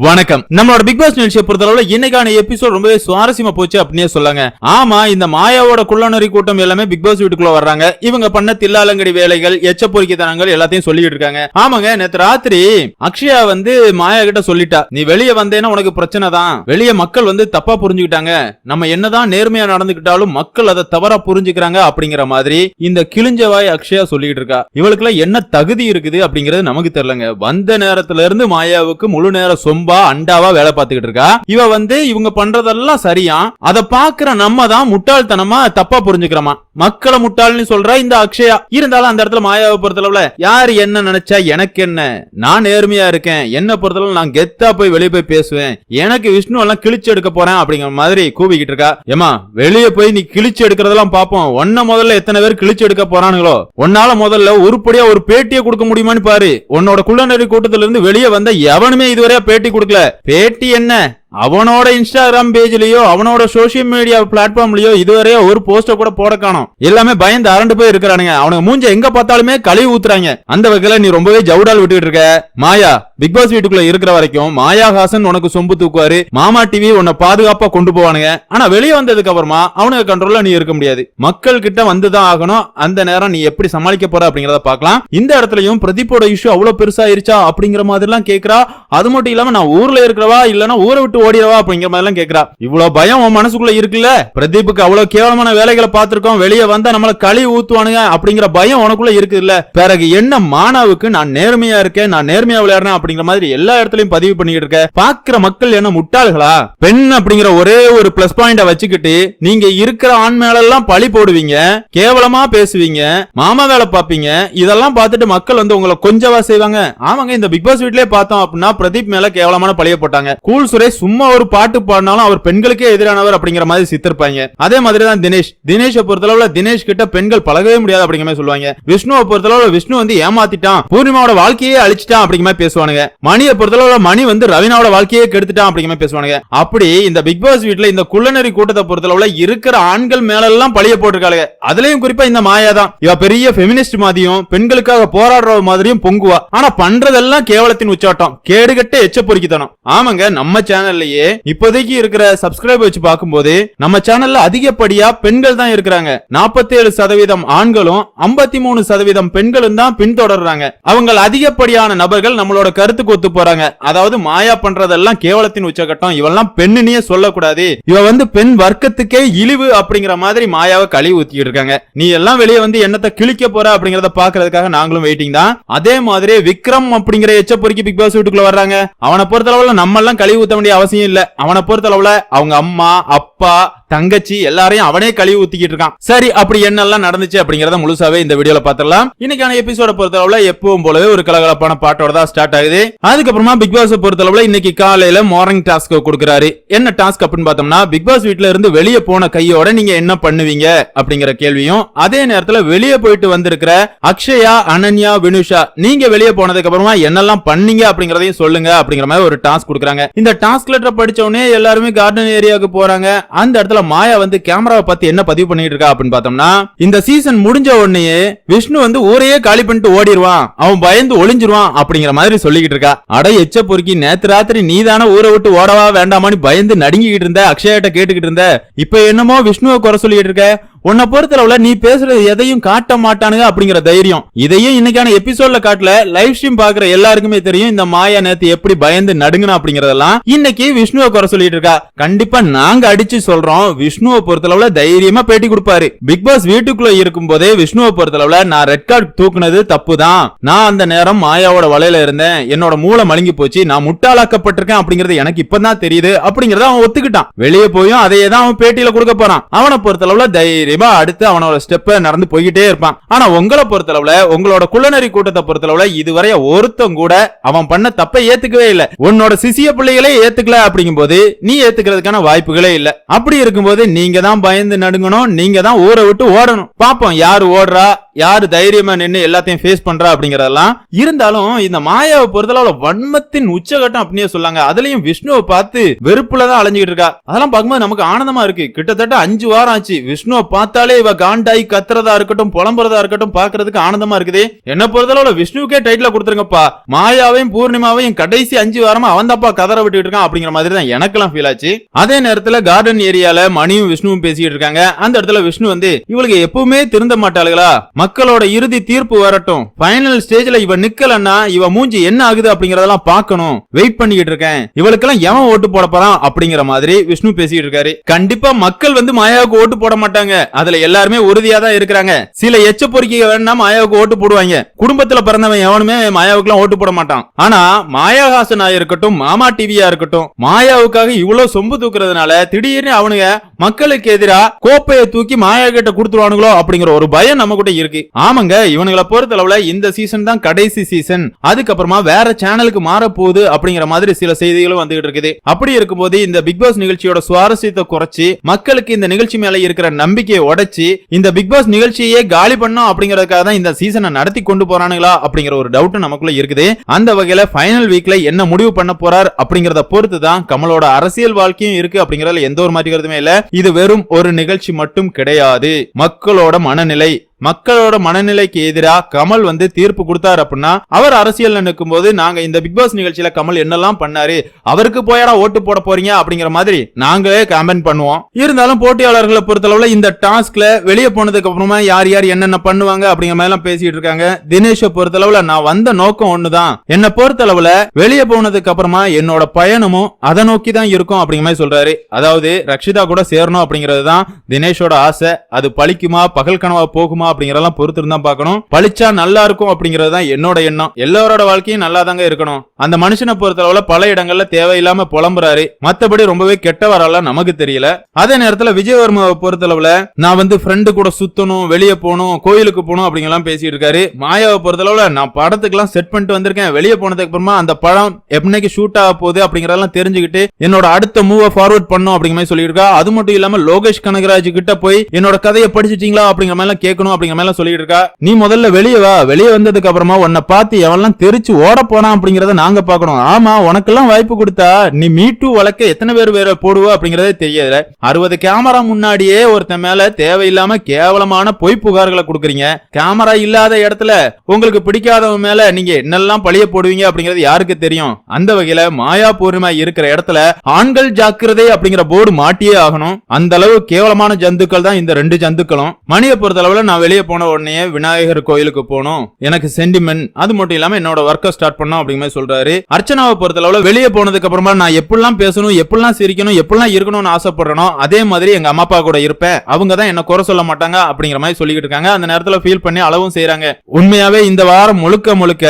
வணக்கம். நம்மளோட big pass நிகழ்ச்சியை பொறுத்தளவுல இன்னைக்கான எபிசோட் ரொம்பவே சுவாரஸ்யமா போச்சு அப்படின்னே சொல்லாங்க. ஆமா இந்த மாயாவோட குள்ளநரி கூட்டம் எல்லாமே பிக் பாஸ் வீட்டுக்குள்ள வர்றாங்க. இவங்க பண்ண தில்லாலங்கடி வேலைகள் எச்ச பொறிக்கத்தனங்கள் எல்லாத்தையும் சொல்லிட்டு இருக்காங்க. ஆமாங்க நேத்து ராத்திரி அக்ஷயா வந்து மாயா கிட்ட சொல்லிட்டா நீ வெளியே வந்தேன்னா உனக்கு பிரச்சனை தான். வெளியே மக்கள் வந்து தப்பா புரிஞ்சுக்கிட்டாங்க. நம்ம என்னதான் நேர்மையா நடந்துக்கிட்டாலும் மக்கள் அதை தவறா புரிஞ்சுக்கிறாங்க அப்படிங்கிற மாதிரி இந்த கிழிஞ்சவாய் அக்ஷயா சொல்லிட்டு இருக்கா. இவளுக்குலாம் என்ன தகுதி இருக்குது அப்படிங்கிறது நமக்கு தெரியலங்க. வந்த நேரத்துல இருந்து மாயாவுக்கு முழு நேர சொம்ப அண்டாவா வேலை பார்த்துக்கிட்டு இருக்கா? இவ வந்து இவங்க பண்றதெல்லாம் சரியா? அதை பாக்குற நம்ம தான் முட்டாள்தனமா தப்பா புரிஞ்சுக்கிறோமா? மக்களை முட்டாள்னு சொல்ற இந்த அக்ஷயா. இருந்தாலும் அந்த இடத்துல மாயாவை பொறுத்தளவுல யாரு என்ன நினைச்சா எனக்கு என்ன? நான் நேர்மையா இருக்கேன். என்ன பொறுத்தளவு நான் கெத்தா போய் வெளியே போய் பேசுவேன். எனக்கு விஷ்ணு எல்லாம் கிழிச்சு எடுக்க போறேன் அப்படிங்கிற மாதிரி கூவிக்கிட்டு இருக்கா. ஏமா வெளியே போய் நீ கிழிச்சு எடுக்கிறதெல்லாம் பாப்போம் ஒன்ன முதல்ல எத்தனை பேர் கிழிச்சு எடுக்க போறானுங்களோ? உன்னால முதல்ல உருப்படியா ஒரு பேட்டியை கொடுக்க முடியுமான்னு பாரு. உன்னோட குள்ளநெறி கூட்டத்துல இருந்து வெளியே வந்த எவனுமே இதுவரையா பேட்டி கொடுக்கல. பேட்டி என்ன? அவனோட இன்ஸ்டாகிராம் பேஜ்லயோ அவனோட சோசியல் மீடியா பிளாட்ஃபார்ம்லயோ இதுவரையா ஒரு போஸ்ட கூட போட காணும். எல்லாமே பயந்து அரண்டு போய் இருக்கிறானுங்க. அவனுக்கு மூஞ்ச எங்க பார்த்தாலுமே கழுவி ஊத்துறாங்க. அந்த வகையில நீ ரொம்பவே ஜவுடால் விட்டுட்டு இருக்க. மாயா பிக் பாஸ் வீட்டுக்குள்ள இருக்கிற வரைக்கும் மாயா ஹாசன் உனக்கு சொம்பு தூக்குவாரு. மாமா டிவி உன்னை பாதுகாப்பா கொண்டு போவானுங்க. ஆனா வெளியே வந்ததுக்கு அப்புறமா அவனுக்கு கண்ட்ரோல்ல நீ இருக்க முடியாது. மக்கள் கிட்ட வந்துதான் ஆகணும். அந்த நேரம் நீ எப்படி சமாளிக்க போற அப்படிங்கறத பாக்கலாம் இந்த இடத்துலயும் பிரதீப்போட இஷ்யூ அவ்வளவு பெருசா இருச்சா அப்படிங்கிற மாதிரி எல்லாம் கேக்குறா. அது மட்டும் இல்லாம நான் ஊர்ல இருக்கிறவா இல்லனா ஊரை விட்டு ஓடிடவா அப்படிங்கிற மாதிரிலாம் கேக்குறா. இவ்வளவு பயம் உன் மனசுக்குள்ள இருக்குல்ல? பிரதீப்புக்கு அவ்வளவு கேவலமான வேலைகளை பார்த்திருக்கோம். வெளியே வந்தா நம்மள களி ஊத்துவானுங்க அப்படிங்கிற பயம் உனக்குள்ள இருக்கு இல்ல பிறகு என்ன மாணவுக்கு நான் நேர்மையா இருக்கேன் நான் நேர்மையா விளையாடுறேன் அப்படிங்கிற மாதிரி எல்லா இடத்துலயும் பதிவு பண்ணிக்கிட்டு இருக்க. பாக்குற மக்கள் என்ன முட்டாள்களா? பெண் அப்படிங்கிற ஒரே ஒரு பிளஸ் பாயிண்ட வச்சுக்கிட்டு நீங்க இருக்கிற ஆண் மேல எல்லாம் பழி போடுவீங்க கேவலமா பேசுவீங்க மாமா வேலை பாப்பீங்க இதெல்லாம் பார்த்துட்டு மக்கள் வந்து உங்களை கொஞ்சவா செய்வாங்க. ஆமாங்க இந்த பிக் பாஸ் வீட்லயே பார்த்தோம் அப்படின்னா பிரதீப் மேல கேவலமான பழிய போட்டாங்க. கூல் சுரேஷ் சும்மா ஒரு பாட்டு பாடினாலும் அவர் பெண்களுக்கே எதிரானவர் அப்படிங்கிற மாதிரி சித்திருப்பாங்க. அதே மாதிரி தான் தினேஷ். தினேஷை பொறுத்தளவுல தினேஷ் கிட்ட பெண்கள் பழகவே முடியாது அப்படிங்கிற மாதிரி சொல்லுவாங்க. விஷ்ணுவை பொறுத்தளவுல விஷ்ணு வந்து ஏமாத்திட்டான். பூர்ணிமாவோட வாழ்க்கையே அழிச்சிட்டான் அப்படிங்கிற மாதிரி பேசுவானுங்க. மணியை பொறுத்தளவுல மணி வந்து ரவினாவோட வாழ்க்கையே கெடுத்துட்டான் அப்படிங்கிற மாதிரி பேசுவானுங்க. அப்படி இந்த பிக் பாஸ் வீட்ல இந்த குள்ளநெறி கூட்டத்தை பொறுத்தளவுல இருக்கிற ஆண்கள் மேல எல்லாம் பழிய போட்டிருக்காங்க அதுலயும் குறிப்பா இந்த மாயா தான் இவ பெரிய பெமினிஸ்ட் மாதிரியும் பெண்களுக்காக போராடுற மாதிரியும் பொங்குவா. ஆனா பண்றதெல்லாம் கேவலத்தின் உச்சாட்டம். கேடுகட்ட எச்ச பொறுக்கித்தனம். ஆமாங்க நம்ம சேனல் சேனல்லையே இப்போதைக்கு இருக்கிற சப்ஸ்கிரைப் வச்சு பார்க்கும்போது நம்ம சேனல்ல அதிகப்படியா பெண்கள் தான் இருக்கிறாங்க. 47% சதவீதம் ஆண்களும் 53% மூணு சதவீதம் பெண்களும் தான் பின்தொடர்றாங்க. அவங்க அதிகப்படியான நபர்கள் நம்மளோட கருத்துக்கு ஒத்து போறாங்க. அதாவது மாயா பண்றதெல்லாம் கேவலத்தின் உச்சகட்டம். இவெல்லாம் பெண்ணுனே சொல்லக்கூடாது. இவ வந்து பெண் வர்க்கத்துக்கே இழிவு அப்படிங்கிற மாதிரி மாயாவை கழுவி ஊத்திட்டு இருக்காங்க. நீ எல்லாம் வெளியே வந்து என்னத்தை கிழிக்க போற அப்படிங்கறத பாக்குறதுக்காக நாங்களும் வெயிட்டிங் தான். அதே மாதிரி விக்ரம் அப்படிங்கிற எச்ச பொறுக்கி பிக் பாஸ் வீட்டுக்குள்ள வர்றாங்க. அவனை பொறுத்தளவுல நம்ம எல்லாம் கழுவி ஊத்த வேண்டிய அவசியம் இல்ல. அவனை பொறுத்தளவுல அவங்க அம்மா அப்பா தங்கச்சி எல்லாரையும் அவனே கழுவி ஊத்திக்கிட்டு இருக்கான். சரி அப்படி என்னெல்லாம் நடந்துச்சு அப்படிங்கறத முழுசாவே இந்த வீடியோல பாத்திரலாம் இன்னைக்கான எபிசோட பொறுத்தளவுல எப்பவும் போலவே ஒரு கலகலப்பான பாட்டோட தான் ஸ்டார்ட் ஆகுது. அதுக்கப்புறமா பிக் பாஸ் பொறுத்தளவுல இன்னைக்கு காலையில மார்னிங் டாஸ்க் கொடுக்குறாரு. என்ன டாஸ்க் அப்படின்னு பார்த்தோம்னா பிக் பாஸ் வீட்ல இருந்து வெளியே போன கையோட நீங்க என்ன பண்ணுவீங்க அப்படிங்கிற கேள்வியும் அதே நேரத்துல வெளியே போயிட்டு வந்திருக்கிற அக்ஷயா அனன்யா வினுஷா நீங்க வெளியே போனதுக்கு அப்புறமா என்னெல்லாம் பண்ணீங்க அப்படிங்கறதையும் சொல்லுங்க அப்படிங்கிற மாதிரி ஒரு டாஸ்க் கொடுக்குறாங்க. இந்த டாஸ்க் லெட்டர் படிச்ச உடனே எல்லாருமே கார்டன் ஏரியாவுக்கு போறாங்க. அந்த இடத்துல மாயா வந்து கேமராவை பத்தி என்ன பதிவு பண்ணிட்டு இருக்கா அப்படின்னு பார்த்தோம்னா இந்த சீசன் முடிஞ்ச உடனே விஷ்ணு வந்து ஊரையே காலி பண்ணிட்டு ஓடிடுவான் அவன் பயந்து ஒளிஞ்சிருவான் அப்படிங்கிற மாதிரி சொல்லிக்கிட்டு இருக்கா. அட எச்ச பொறுக்கி நேத்து ராத்திரி நீதானே ஊரை விட்டு ஓடவா வேண்டாமான்னு பயந்து நடுங்கிக்கிட்டு இருந்த அக்ஷயாட்ட கேட்டுக்கிட்டு இருந்த இப்ப என்னமோ விஷ்ணுவை குறை சொல்லிட்டு இருக்க? உன்னை பொறுத்தளவுல நீ பேசுறது எதையும் காட்ட மாட்டானுங்க அப்படிங்கிற தைரியம். இதையும் இன்னைக்கான எபிசோட்ல காட்டல லைவ் ஸ்ட்ரீம் பாக்குற எல்லாருக்குமே தெரியும் இந்த மாயா நேத்து எப்படி பயந்து நடுங்கணும் அப்படிங்கறதெல்லாம். இன்னைக்கு விஷ்ணுவை குறை சொல்லிட்டு இருக்கா. கண்டிப்பா நாங்க அடிச்சு சொல்றோம். விஷ்ணுவை பொறுத்தளவுல தைரியமா பேட்டி கொடுப்பாரு. பிக் பாஸ் வீட்டுக்குள்ள இருக்கும் போதே விஷ்ணுவை பொறுத்தளவுல நான் ரெட் கார்டு தூக்குனது தப்பு தான் நான் அந்த நேரம் மாயாவோட வலையில இருந்தேன். என்னோட மூளை மழுங்கி போச்சு. நான் முட்டாளாக்கப்பட்டிருக்கேன் அப்படிங்கறது எனக்கு இப்பதான் தெரியுது அப்படிங்கறத அவன் ஒத்துக்கிட்டான். வெளியே போயும் அதையே தான் அவன் பேட்டியில கொடுக்க போறான். அவனை பொறுத்தளவுல தைரியம் அடுத்து அவனோட ஸ்டெப்பை நடந்து போய்கிட்டே இருப்பான். ஆனா உங்களை பொறுத்தளவுல உங்களோட குள்ளநரி கூட்டத்தை பொறுத்தளவுல இதுவரை ஒருத்தன் கூட அவன் பண்ண தப்பை ஏத்துக்கவே இல்ல. உன்னோட சிசிய பிள்ளைகளே ஏத்துக்கல அப்படிங்கும்போது நீ ஏத்துக்கிறதுக்கான வாய்ப்புகளே இல்ல. அப்படி இருக்கும்போது நீங்க தான் பயந்து நடுங்கணும் நீங்க தான் ஊரை விட்டு ஓடணும். பாப்போம் யாரு ஓடுறா? யாரு தைரியமா நின்னு எல்லாத்தையும் ஃபேஸ் பண்றா அப்படிங்கறதெல்லாம் இருந்தாலும் இந்த மாயாவை பொறுத்தளவுல வன்மத்தின் உச்சகட்டம் அப்படியே சொல்லாங்க. அதுலயும் விஷ்ணுவை பார்த்து வெறுப்புல தான் அலைஞ்சுக்கிட்டு இருக்கா. அதெல்லாம் பார்க்கும்போது நமக்கு ஆனந்தமா இருக்கு. கிட்டத்தட்ட அஞ்சு வாரம் ஆச்சு. விஷ்ணுவை பார்த்தாலே இவ காண்டாய் கத்துறதா இருக்கட்டும் புலம்புறதா இருக்கட்டும் பாக்குறதுக்கு ஆனந்தமா இருக்குது. என்ன பொறுத்தளவுல விஷ்ணுவுக்கே டைட்டில் கொடுத்துருங்கப்பா. மாயாவையும் பூர்ணிமாவையும் கடைசி அஞ்சு வாரமா அவன் தாப்பா கதற விட்டுட்டு இருக்கான் அப்படிங்கிற மாதிரி தான் எனக்கெல்லாம் ஃபீல் ஆச்சு. அதே நேரத்துல கார்டன் ஏரியால மணியும் விஷ்ணுவும் பேசிட்டு இருக்காங்க. அந்த இடத்துல விஷ்ணு வந்து இவளுக்கு எப்பவுமே திருந்த மாட்டாளுகளா? மக்களோட இறுதி தீர்ப்பு வரட்டும். ஃபைனல் ஸ்டேஜ்ல இவ நிக்கலன்னா இவ மூஞ்சி என்ன ஆகுது அப்படிங்கறதெல்லாம் பார்க்கணும். வெயிட் பண்ணிக்கிட்டு இருக்கேன். இவளுக்கெல்லாம் எவன் ஓட்டு போட போறான் அப்படிங்கிற மாதிரி விஷ்ணு பேசிட்டு இருக்காரு. கண்டிப்பா மக்கள் வந்து மாயாவுக்கு ஓட்டு போட மாட்டாங்க. அதுல எல்லாருமே உறுதியா தான் இருக்கிறாங்க. சில எச்ச பொறுக்கிக வேணா மாயாவுக்கு ஓட்டு போடுவாங்க. குடும்பத்துல பிறந்தவன் எவனுமே மாயாவுக்குலாம் ஓட்டு போட மாட்டான். ஆனா மாயாஹாசனா இருக்கட்டும் மாமா டிவியா இருக்கட்டும் மாயாவுக்காக இவ்வளவு சொம்பு தூக்குறதுனால திடீர்னு அவனுங்க மக்களுக்கு எதிரா கோப்பையை தூக்கி மாயா கிட்ட கொடுத்துருவானுங்களோ அப்படிங்கிற ஒரு பயம் நம்ம கூட இருக்கு. ஆமாங்க இவனுங்களை பொறுத்தளவுல இந்த சீசன் தான் கடைசி சீசன் அதுக்கப்புறமா வேற சேனலுக்கு மாற போகுது அப்படிங்கிற மாதிரி சில செய்திகளும் வந்துகிட்டு இருக்குது. அப்படி இருக்கும்போது இந்த பிக் பாஸ் நிகழ்ச்சியோட சுவாரஸ்யத்தை குறைச்சு மக்களுக்கு இந்த நிகழ்ச்சி மேல இருக்கிற நம்பிக்கையை உடைச்சு இந்த பிக் பாஸ் நிகழ்ச்சியே காலி பண்ணும் அப்படிங்கறதுக்காக தான் இந்த சீசனை நடத்தி கொண்டு போறானுங்களா அப்படிங்கிற ஒரு டவுட் நமக்குள்ள இருக்குது. அந்த வகையில ஃபைனல் வீக்ல என்ன முடிவு பண்ண போறார் அப்படிங்கறத பொறுத்து தான் கமலோட அரசியல் வாழ்க்கையும் இருக்கு அப்படிங்கறதுல எந்த ஒரு மாற்றிக்கிறதுமே இல்ல. இது வெறும் ஒரு நிகழ்ச்சி மட்டும் கிடையாது. மக்களோட மனநிலை மக்களோட மனநிலைக்கு எதிராக கமல் வந்து தீர்ப்பு கொடுத்தாரு அப்படின்னா அவர் அரசியல் நிற்கும் போது நாங்க இந்த பிக் பாஸ் நிகழ்ச்சியில கமல் என்னெல்லாம் பண்ணாரு அவருக்கு போயடா ஓட்டு போட போறீங்க அப்படிங்கிற மாதிரி நாங்களே கமெண்ட் பண்ணுவோம். இருந்தாலும் போட்டியாளர்களை பொறுத்தளவுல இந்த டாஸ்க்ல வெளியே போனதுக்கு அப்புறமா யார் யார் என்னென்ன பண்ணுவாங்க அப்படிங்கிற மாதிரி எல்லாம் பேசிட்டு இருக்காங்க. தினேஷை பொறுத்தளவுல நான் வந்த நோக்கம் ஒண்ணுதான். என்னை பொறுத்தளவுல வெளியே போனதுக்கு அப்புறமா என்னோட பயணமும் அதை நோக்கி தான் இருக்கும் அப்படிங்கிற மாதிரி சொல்றாரு. அதாவது ரக்ஷிதா கூட சேரணும் அப்படிங்கிறது தான் தினேஷோட ஆசை. அது பழிக்குமா பகல் கனவா போகுமா அப்படிங்கறதெல்லாம் பொறுத்து இருந்தா பார்க்கணும். பழிச்சா நல்லா இருக்கும் அப்படிங்கறது தான் என்னோட எண்ணம். எல்லாரோட வாழ்க்கையும் நல்லா தாங்க இருக்கணும். அந்த மனுஷனை பொறுத்தளவுல பல இடங்கள்ல தேவையில்லாம புலம்புறாரு. மத்தபடி ரொம்பவே கெட்டவரால நமக்கு தெரியல. அதே நேரத்துல விஜயவர்மாவை பொறுத்தளவுல நான் வந்து ஃப்ரெண்டு கூட சுத்தணும் வெளியே போகணும் கோயிலுக்கு போகணும் அப்படிங்கலாம் பேசிட்டு இருக்காரு. மாயாவை பொறுத்தளவுல நான் படத்துக்குலாம் செட் பண்ணிட்டு வந்திருக்கேன். வெளியே போனதுக்கு அப்புறமா அந்த படம் எப்பனைக்கு ஷூட் ஆக போகுது அப்படிங்கறதெல்லாம் தெரிஞ்சுக்கிட்டு என்னோட அடுத்த மூவை ஃபார்வர்ட் பண்ணும் அப்படிங்கிற மாதிரி சொல்லியிருக்கா அது மட்டும் இல்லாம லோகேஷ் கனகராஜ் கிட்ட போய் என்னோட கதையை படிச்சிட்டீங்களா அப்படிங்கிற மாதிரி எல்லாம் கேட்கணும் அப்படிங்கிற மாதிரி சொல்லிட்டு இருக்கா? நீ முதல்ல வெளியே வா. வெளியே வந்ததுக்கு அப்புறமா உன்னை பார்த்து எவன்லாம் தெரிச்சு ஓட போறான் அப்படிங்கறத நாங்க பாக்கணும் ஆமா உனக்கெல்லாம் வாய்ப்பு கொடுத்தா நீ மீ டூ வழக்க எத்தனை பேர் வேற போடுவ அப்படிங்கறதே தெரியல அறுபது கேமரா முன்னாடியே ஒருத்தன் மேல தேவையில்லாம கேவலமான பொய் புகார்களை கொடுக்குறீங்க. கேமரா இல்லாத இடத்துல உங்களுக்கு பிடிக்காதவன் மேல நீங்க என்னெல்லாம் பழிய போடுவீங்க அப்படிங்கறது யாருக்கு தெரியும்? அந்த வகையில மாயா பூர்ணிமா இருக்கிற இடத்துல ஆண்கள் ஜாக்கிரதை அப்படிங்கிற போர்டு மாட்டியே ஆகணும். அந்த அளவு கேவலமான ஜந்துக்கள் தான் இந்த ரெண்டு ஜந்துக்களும். மணியை பொறுத்தளவுல நான் வெளியே போன உடனே விநாயகர் கோயிலுக்கு போகணும் எனக்கு சென்டிமெண்ட் அது மட்டும் இல்லாம என்னோட ஒர்க்கை ஸ்டார்ட் பண்ணோம் அப்படிங்கிற மாதிரி சொல்றாரு. அர்ச்சனாவை பொறுத்தளவுல வெளியே போனதுக்கு அப்புறமா நான் எப்படிலாம் பேசணும் எப்படிலாம் சிரிக்கணும் எப்படிலாம் இருக்கணும்னு ஆசைப்படுறனோ அதே மாதிரி எங்க அம்மா அப்பா கூட இருப்பேன். அவங்க தான் என்ன குறை சொல்ல மாட்டாங்க அப்படிங்கிற மாதிரி சொல்லிக்கிட்டு இருக்காங்க. அந்த நேரத்துல ஃபீல் பண்ணி அளவும் செய்யறாங்க உண்மையாவே இந்த வாரம் முழுக்க முழுக்க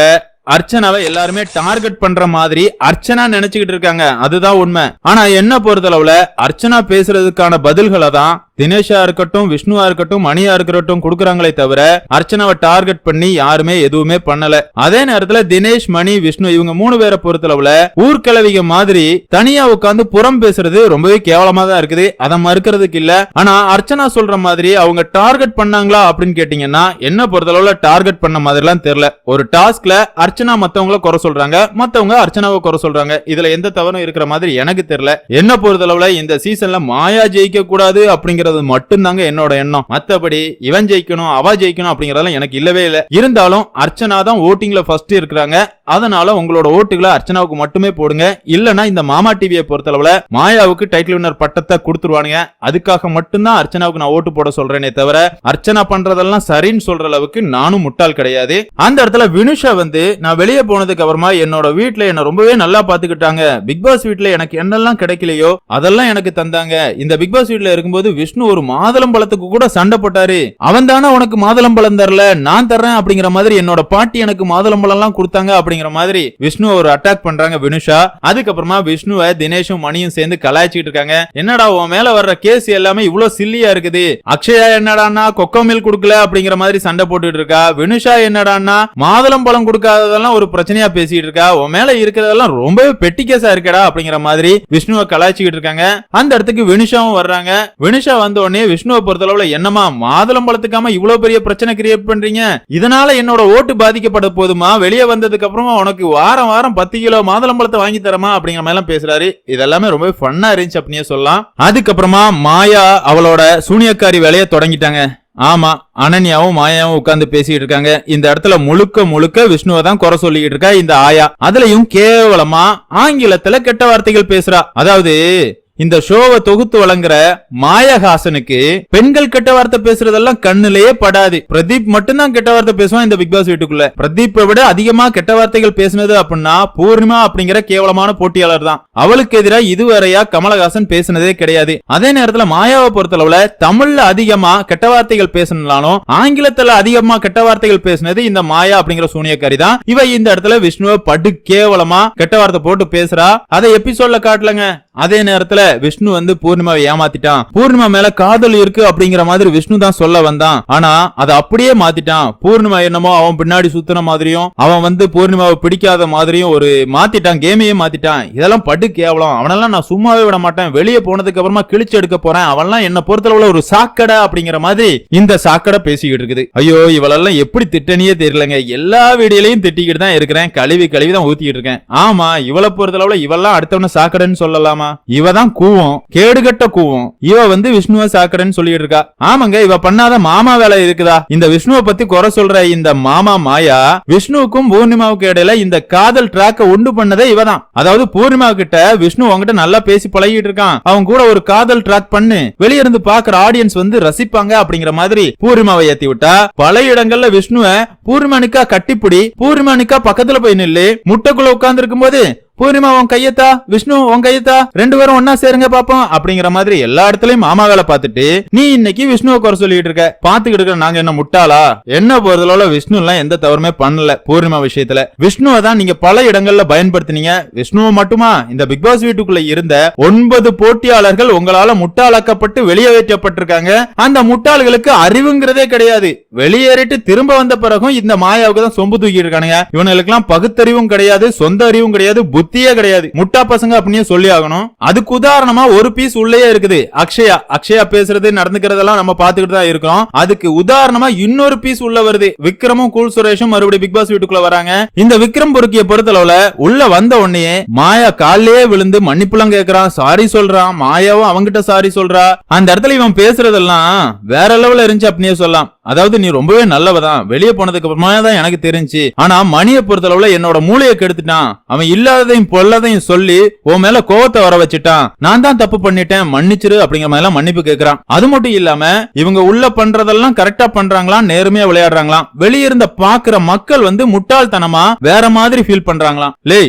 அர்ச்சனாவை எல்லாருமே டார்கெட் பண்ற மாதிரி அர்ச்சனா நினைச்சுக்கிட்டு இருக்காங்க. அதுதான் உண்மை. ஆனா என்ன பொறுத்தளவுல அர்ச்சனா பேசுறதுக்கான பதில்களை தான் தினேஷா இருக்கட்டும் விஷ்ணுவா இருக்கட்டும் மணியா இருக்கட்டும் கொடுக்கறாங்களே தவிர அர்ச்சனாவை டார்கெட் பண்ணி யாருமே எதுவுமே பண்ணல. அதே நேரத்துல தினேஷ் மணி விஷ்ணு இவங்க மூணு பேரை பொறுத்தளவுல ஊர்க்கிழவிக மாதிரி தனியா உட்கார்ந்து புறம் பேசுறது ரொம்பவே கேவலமா தான் இருக்குது. அதை மறுக்கிறதுக்கு இல்ல. ஆனா அர்ச்சனா சொல்ற மாதிரி அவங்க டார்கெட் பண்ணாங்களா அப்படின்னு கேட்டீங்கன்னா என்ன பொறுத்தளவுல டார்கெட் பண்ண மாதிரிலாம் தெரியல. ஒரு டாஸ்க்ல அர்ச்சனா மத்தவங்கள குறை சொல்றாங்க மத்தவங்க அர்ச்சனாவை குறை சொல்றாங்க. இதுல எந்த தவறும் இருக்கிற மாதிரி எனக்கு தெரியல. என்ன பொறுத்தளவுல இந்த சீசன்ல மாயா ஜெயிக்க கூடாது அப்படிங்கறது மட்டும்தாங்க என்னோட எண்ணம். மத்தபடி இவன் ஜெயிக்கணும் அவ ஜெயிக்கணும் அப்படிங்கறதெல்லாம் எனக்கு இல்லவே இல்லை. இருந்தாலும் அர்ச்சனா தான் ஓட்டிங்ல ஃபர்ஸ்ட் இருக்கிறாங்க. அதனால உங்களோட ஓட்டுகளை அர்ச்சனாவுக்கு மட்டுமே போடுங்க. இல்லனா இந்த மாமா டிவியை பொறுத்தளவுல மாயாவுக்கு டைட்டில் வின்னர் பட்டத்தை கொடுத்துருவானுங்க. அதுக்காக மட்டும்தான் அர்ச்சனாவுக்கு நான் ஓட்டு போட சொல்றேனே தவிர அர்ச்சனா பண்றதெல்லாம் சரின்னு சொல்ற அளவுக்கு நானும் முட்டாள் கிடையாது. அந்த இடத்துல வினுஷா வந்து நான் வெளியே போனதுக்கு அப்புறமா என்னோட வீட்ல என்ன ரொம்பவே நல்லா பாத்துக்கிட்டாங்க. பிக் பாஸ் வீட்ல எனக்கு என்னெல்லாம் கிடைக்கலையோ அதெல்லாம் எனக்கு தந்தாங்க. இந்த பிக் பாஸ் வீட்ல இருக்கும்போது விஷ்ணு ஒரு மாதளம் பழத்துக்கு கூட சண்டை போட்டாரு. அவன் தானே உனக்கு மாதளம் பழம் தரல? நான் தர்றேன் அப்படிங்கிற மாதிரி என்னோட பாட்டி எனக்கு மாதளம் பழம் எல்லாம் கொடுத்தாங்க அப்படிங்கிற மாதிரி விஷ்ணு ஒரு அட்டாக் பண்றாங்க வினுஷா. அதுக்கப்புறமா விஷ்ணுவை தினேஷும் மணியும் சேர்ந்து கலாய்ச்சிட்டு இருக்காங்க. என்னடா உன் மேல வர்ற கேஸ் எல்லாமே இவ்வளவு சில்லியா இருக்குது. அக்ஷயா என்னடான்னா கொக்கோ மில் கொடுக்கல அப்படிங்கிற மாதிரி சண்டை போட்டுட்டு இருக்கா. வினுஷா என்னடான்னா மாதளம் பழம் கொடுக்காத இருக்கிறதெல்லாம் ஒரு பிரச்சனையா பேசிட்டு இருக்கா? உன் மேல இருக்கிறதெல்லாம் ரொம்பவே பெட்டி கேஸா இருக்கடா அப்படிங்கிற மாதிரி விஷ்ணுவை கலாய்ச்சிக்கிட்டு இருக்காங்க. அந்த இடத்துக்கு வினுஷாவும் வர்றாங்க. வினுஷா வந்த உடனே விஷ்ணுவை பொறுத்தளவுல என்னமா மாதுளம் பழத்துக்காம இவ்வளவு பெரிய பிரச்சனை கிரியேட் பண்றீங்க? இதனால என்னோட ஓட்டு பாதிக்கப்பட போதுமா? வெளியே வந்ததுக்கு அப்புறமா உனக்கு வாரம் வாரம் பத்து கிலோ மாதுளம் பழத்தை வாங்கி தரமா? அப்படிங்கிற மாதிரி எல்லாம் பேசுறாரு. இதெல்லாமே ரொம்ப ஃபன்னா இருந்துச்சு அப்படின்னே சொல்லலாம். அதுக்கப்புறமா மாயா அவளோட சூனியக்காரி வேலையை தொடங்கிட்டாங்க. ஆமா அனன்யாவும் மாயாவும் உட்கார்ந்து பேசிட்டு இருக்காங்க. இந்த இடத்துல முழுக்க முழுக்க விஷ்ணுவை தான் குறை சொல்லிட்டு இருக்கா இந்த ஆயா. அதுலயும் கேவலமா ஆங்கிலத்துல கெட்ட வார்த்தைகள் பேசுறா. அதாவது இந்த ஷோவை தொகுத்து வழங்குற மாயஹாசனுக்கு பெண்கள் கெட்ட வார்த்தை பேசுறதெல்லாம் கண்ணுலயே படாது. பிரதீப் மட்டும்தான் கெட்ட வார்த்தை பேசுவான் இந்த பிக் பாஸ் வீட்டுக்குள்ள. பிரதீப்பை விட அதிகமா கெட்ட வார்த்தைகள் பேசுனது அப்படின்னா பூர்ணிமா அப்படிங்கிற கேவலமான போட்டியாளர் தான். அவளுக்கு எதிராக இதுவரையா கமலஹாசன் பேசுனதே கிடையாது. அதே நேரத்துல மாயாவை பொறுத்தளவுல தமிழ்ல அதிகமா கெட்ட வார்த்தைகள் பேசினாலும் ஆங்கிலத்துல அதிகமா கெட்ட வார்த்தைகள் பேசுனது இந்த மாயா அப்படிங்கிற சூனியக்காரி தான். இவ இந்த இடத்துல விஷ்ணுவை படு கேவலமா கெட்ட வார்த்தை போட்டு பேசுறா. அதை எபிசோட்ல காட்டலங்க. அதே நேரத்துல விஷ்ணு வந்து பூர்ணிமாவை ஏமாத்திட்டான். பூர்ணிமா மேல காதல் இருக்கு அப்படிங்கிற மாதிரி விஷ்ணு தான் சொல்ல வந்தான். ஆனா அதை அப்படியே மாத்திட்டான். பூர்ணிமா என்னமோ அவன் பின்னாடி சுத்தின மாதிரியும் அவன் வந்து பூர்ணிமாவை பிடிக்காத மாதிரியும் ஒரு மாத்திட்டான் கேமையே மாத்திட்டான். இதெல்லாம் படு கேவலம். அவனெல்லாம் நான் சும்மாவே விட மாட்டேன். வெளியே போனதுக்கு அப்புறமா கிழிச்சு எடுக்க போறேன். அவன்லாம் என்ன பொறுத்தளவுல ஒரு சாக்கடை அப்படிங்கிற மாதிரி இந்த சாக்கடை பேசிக்கிட்டு இருக்குது. ஐயோ இவளெல்லாம் எப்படி திட்டனியே தெரியலங்க. எல்லா வீடியோலையும் திட்டிக்கிட்டு தான் இருக்கிறேன். கழுவி கழுவி தான் ஊத்திக்கிட்டு இருக்கேன். ஆமா இவளை பொறுத்தளவுல இவெல்லாம் அடுத்தவன சாக்கடைன்னு சொல்லலாமா? இவ தான் கூவம் கேடுகட்ட கூவம். இவ வந்து விஷ்ணுவ சாக்கடைன்னு சொல்லிட்டு இருக்கா ஆமாங்க இவ பண்ணாத மாமா வேலை இருக்குதா? இந்த விஷ்ணுவை பத்தி குறை சொல்ற இந்த மாமா மாயா விஷ்ணுவுக்கும் பூர்ணிமாவுக்கு இடையில இந்த காதல் ட்ராக்க உண்டு பண்ணதே இவ தான் அதாவது பூர்ணிமா கிட்ட விஷ்ணு உங்ககிட்ட நல்லா பேசி பழகிட்டு இருக்கான். அவன் கூட ஒரு காதல் ட்ராக் பண்ணு. வெளிய இருந்து பாக்குற ஆடியன்ஸ் வந்து ரசிப்பாங்க அப்படிங்கிற மாதிரி பூர்ணிமாவை ஏத்தி விட்டா பல இடங்கள்ல விஷ்ணுவ பூர்ணிமானிக்கா கட்டிப்பிடி பூர்ணிமானிக்கா பக்கத்துல போய் நில்லு முட்டைக்குள்ள உட்கார்ந்து இருக்கும்போது பூர்ணிமா உன் கையத்தா? விஷ்ணு உன் கையத்தா? ரெண்டு பேரும் ஒன்னா சேருங்க பாப்போம். அப்படிங்கிற மாதிரி எல்லா இடத்துலயும் மாமா வேலை பார்த்துட்டு நீ இன்னைக்கு விஷ்ணுவை குறை சொல்லிட்டு இருக்க. பாத்துக்கிட்டு இருக்க நாங்க என்ன முட்டாளா? என்ன போறதுல விஷ்ணு எல்லாம் எந்த தவறுமே பண்ணல பூர்ணிமா விஷயத்துல. விஷ்ணுவை தான் நீங்க பல இடங்கள்ல பயன்படுத்தினீங்க. விஷ்ணுவை மட்டுமா? இந்த பிக் பாஸ் வீட்டுக்குள்ள இருந்த ஒன்பது போட்டியாளர்கள் உங்களால முட்டாளாக்கப்பட்டு வெளியேற்றப்பட்டிருக்காங்க அந்த முட்டாள்களுக்கு அறிவுங்கிறதே கிடையாது. வெளியேறிட்டு திரும்ப வந்த பிறகும் இந்த மாயாவுக்கு தான் சொம்பு தூக்கி இருக்கானுங்க. இவனுக்கு பகுத்தறிவும் கிடையாது சொந்த அறிவும் கிடையாது புத்தியே கிடையாது. முட்டா பசங்க அப்படியே சொல்லி ஆகணும். அதுக்கு உதாரணமா ஒரு பீஸ் உள்ளே இருக்குது. அக்ஷயா. அக்ஷயா பேசுறது நடந்துக்கிறதெல்லாம் நம்ம பாத்துக்கிட்டு தான் இருக்கோம் அதுக்கு உதாரணமா இன்னொரு பீஸ் உள்ள வருது. விக்ரமும் கூல் சுரேஷும் மறுபடியும் பிக் பாஸ் வீட்டுக்குள்ள வராங்க. இந்த விக்ரம் பொறுக்கிய பொறுத்தளவுல உள்ள வந்த உடனே மாயா காலிலேயே விழுந்து மன்னிப்புலாம் கேக்குறான். சாரி சொல்றான். மாயாவும் அவங்கிட்ட சாரி சொல்றா. அந்த இடத்துல இவன் பேசுறதெல்லாம் வேற லெவல்ல இருந்துச்சு அப்படியே சொல்லலாம். அதாவது நீ ரொம்பவே நல்லவதான் வெளியே போனதுக்கு அப்புறமா தான் எனக்கு தெரிஞ்சு. ஆனா மணியை பொறுத்தளவுல என்னோட மூளையை கெடுத்துட்டான். அவன் இல்லாததையும் பொல்லதையும் சொல்லி உன் மேல கோவத்தை வர வச்சுட்டான். நான் தான் தப்பு பண்ணிட்டேன் மன்னிச்சிரு அப்படிங்கிற மாதிரி எல்லாம் மன்னிப்பு கேட்கிறான் அது மட்டும் இல்லாம இவங்க உள்ள பண்றதெல்லாம் கரெக்டா பண்றாங்களாம் நேர்மையா விளையாடுறாங்களாம். வெளியிருந்த பாக்குற மக்கள் வந்து முட்டாள்தனமா வேற மாதிரி ஃபீல் பண்றாங்களாம். லே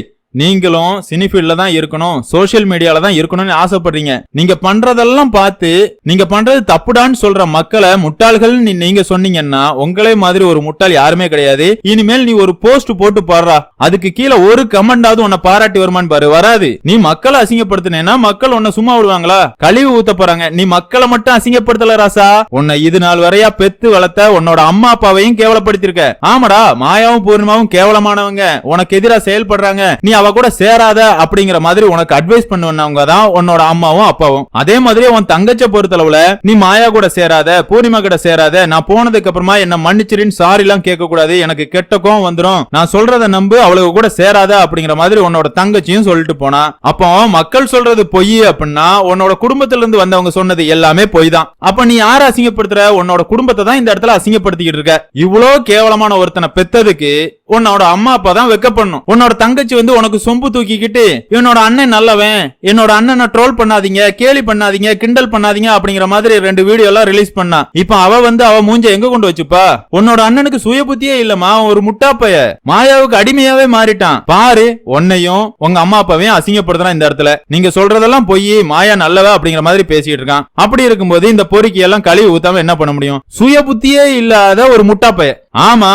நீங்களும் சினிஃபீல்ட்ல தான் இருக்கணும் சோசியல் மீடியால தான் இருக்கணும்னு ஆசைப்படுறீங்க. நீங்க பண்றதெல்லாம் பார்த்து நீங்க பண்றது தப்புடான்னு சொல்ற மக்களை முட்டாள்கள் நீங்க சொன்னீங்கன்னா உங்களே மாதிரி ஒரு முட்டாள் யாருமே கிடையாது. இனிமேல் நீ ஒரு போஸ்ட் போட்டு பாடுறா. அதுக்கு கீழே ஒரு கமெண்டாவது உன்னை பாராட்டி வருமான்னு பாரு. வராது. நீ மக்களை அசிங்கப்படுத்தினேன்னா மக்கள் உன்னை சும்மா விடுவாங்களா? கழிவு ஊத்த போறாங்க. நீ மக்களை மட்டும் அசிங்கப்படுத்தல ராசா. உன்னை இது நாள் வரையா பெத்து வளர்த்த உன்னோட அம்மா அப்பாவையும் கேவலப்படுத்திருக்க. ஆமாடா மாயாவும் பூர்ணிமாவும் கேவலமானவங்க. உனக்கு எதிரா செயல்படுறாங்க. நீ அவ கூட சேராத அப்படிங்கிற மாதிரி உனக்கு அட்வைஸ் பண்ணுவனவங்க தான் உன்னோட அம்மாவும் அப்பாவும். அதே மாதிரி உன் தங்கச்ச பொறுத்தளவுல நீ மாயா கூட சேராத பூர்ணிமா கூட சேராத நான் போனதுக்கு அப்புறமா என்ன மன்னிச்சிருன்னு சாரி எல்லாம் கேட்க கூடாது எனக்கு கெட்ட கோவம் வந்துடும் நான் சொல்றத நம்பு அவளுக்கு கூட சேராத அப்படிங்கிற மாதிரி உன்னோட தங்கச்சியும் சொல்லிட்டு போனா. அப்போ மக்கள் சொல்றது பொய் அப்படின்னா உன்னோட குடும்பத்துல இருந்து வந்தவங்க சொன்னது எல்லாமே பொய் தான். அப்ப நீ யார அசிங்கப்படுத்துற? உன்னோட குடும்பத்தை தான் இந்த இடத்துல அசிங்கப்படுத்திக்கிட்டு இருக்க. இவ்வளோ கேவலமான ஒருத்தனை பெத்ததுக்கு உன்னோட அம்மா அப்பா தான் வெக்கப்படணும். உன்னோட தங்கச்சி வந்து உனக்கு சொம்பு தூக்கிக்கிட்டு என்னோட அண்ணன் நல்லவன் என்னோட அண்ணனை ட்ரோல் பண்ணாதீங்க கேலி பண்ணாதீங்க கிண்டல் பண்ணாதீங்க அப்படிங்கிற மாதிரி ரெண்டு வீடியோ எல்லாம் ரிலீஸ் பண்ணா. இப்ப அவ வந்து அவ மூஞ்ச எங்க கொண்டு வச்சுப்பா? உன்னோட அண்ணனுக்கு சுய புத்தியே இல்லமா அவன் ஒரு முட்டாப்பைய. மாயாவுக்கு அடிமையாவே மாறிட்டான். பாரு உன்னையும் உங்க அம்மா அப்பாவையும் அசிங்கப்படுத்துறான் இந்த இடத்துல. நீங்க சொல்றதெல்லாம் பொய் மாயா நல்லவ அப்படிங்கிற மாதிரி பேசிட்டு இருக்கான். அப்படி இருக்கும்போது இந்த பொறுக்கி எல்லாம் கழுவி ஊத்தாம என்ன பண்ண முடியும்? சுய புத்தியே இல்லாத ஒரு முட்டாப்பைய. ஆமா